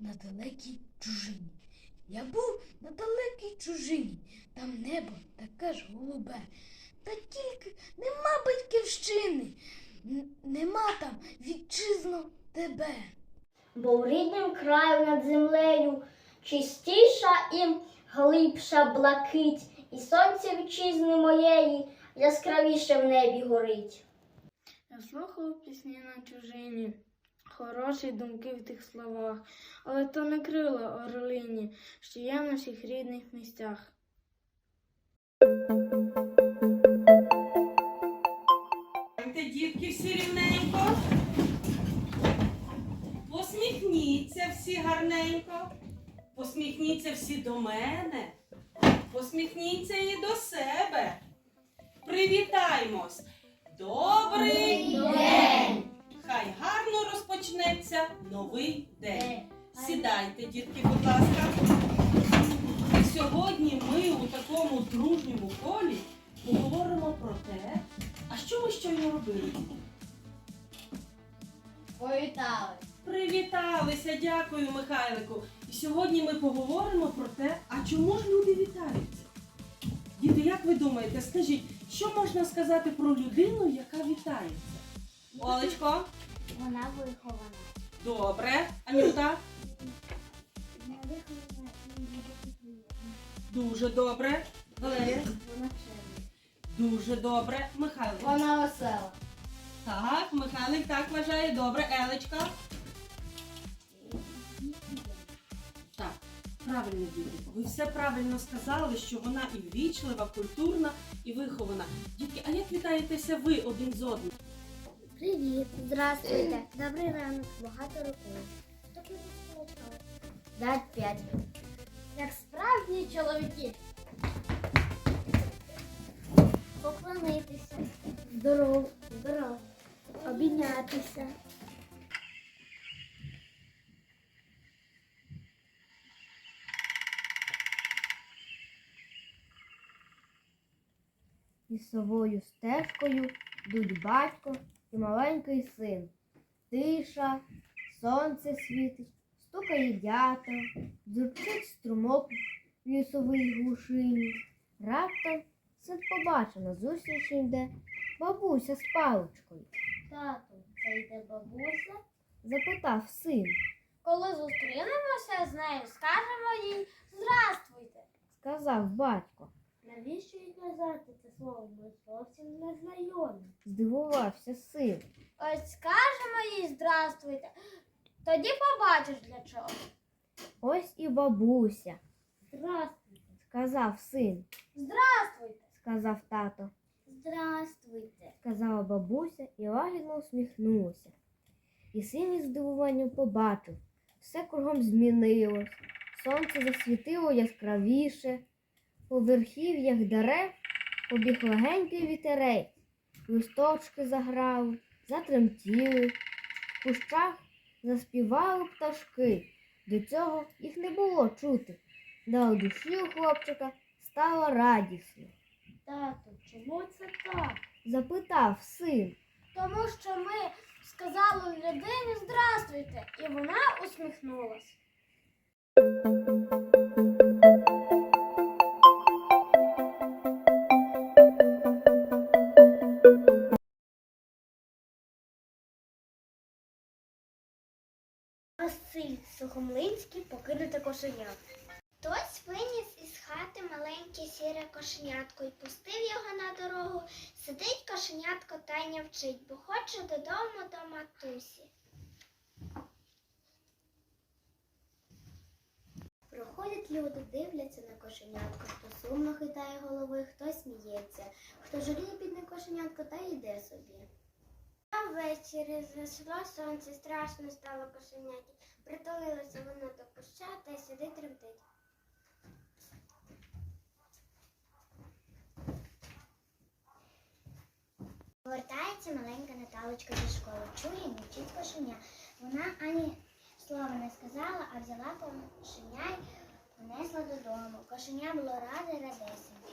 на далекій чужині. Я був на далекій чужині, там небо таке ж голубе. Та тільки нема батьківщини, нема там вітчизно тебе. Бо в ріднім краю над землею чистіша і глибша блакить, і сонце вітчизни моєї яскравіше в небі горить. Я слухав пісні на чужині хороші думки в тих словах, але то не крила орлині, що є в наших рідних місцях. Дітки, всі рівненько. Посміхніться всі гарненько. Посміхніться всі до мене. Посміхніться і до себе. Привітаймось. Добрий день! Хай новий день. Сідайте, дітки, будь ласка. І Сьогодні ми у такому дружньому колі поговоримо про те, а що ми щойно робили? Повітали. Привіталися, дякую, Михайлику. І сьогодні ми поговоримо про те, а чому ж люди вітаються? Діти, як ви думаєте, скажіть, що можна сказати про людину, яка вітається? Олечко, Вона вихована. Добре. Анюта, дуже добре. Валерія, дуже добре. Михайло. Вона весела. Так, Михайлик так вважає. Добре, Елечка. Так, правильно, діти. Ви все правильно сказали, що вона і ввічлива, культурна, і вихована. Дітки, а як вітаєтеся ви один з одним? Привіт, здравствуйте. Добрий ранок, багато років. Дать п'ять. Як справжні чоловіки. Поклонитися. Здоров, здоров. Обійнятися. Лісовою стежкою йдуть батько і маленький син. Тиша, сонце світить, стукає дятел, дзюрчить струмок в лісовій глушині. Раптом син побачив назустріч йде бабуся з паличкою. Тату, це йде бабуся? запитав син. Коли зустрінемося з нею, скажемо їй Здрастуйте. Сказав батько. Навіщо їй казати це слово? Ми зовсім не знайомі. Здивувався син. Ось скажемо їй Здрастуйте. Тоді побачиш для чого. Ось і бабуся. Здравствуйте, сказав син. Здрастуйте. сказав тато. Здрастуйте. сказала бабуся і лагідно усміхнулася. І син із здивуванням побачив, все кругом змінилось. Сонце засвітило яскравіше, по верхів'ях дерев побіг легенький вітерець, листочки заграли, затремтіли, в кущах заспівали пташки. До цього їх не було чути. Да у душі у хлопчика стало радісно. Тату, чому це так? запитав син. Тому що ми сказали людині Здрастуйте, і вона усміхнулась. Сухомлинський покинути кошеня. Хтось виніс із хати маленьке сіре кошенятко і пустив його на дорогу. Сидить кошенятко та й не вчить, бо хоче додому до матусі. Проходять люди, дивляться на кошенятко, хто сумно хитає голови, хто сміється, хто жаліє бідне кошенятко та йде собі. Ввечері зайшло сонце, страшно стало кошеняті. Притулилося воно до куща та й сидить тремтить. Повертається маленька Наталочка зі школи. Чує, мовчить кошеня. Вона ані слова не сказала, а взяла кошеня й понесла додому. Кошеня було раде радесеньке.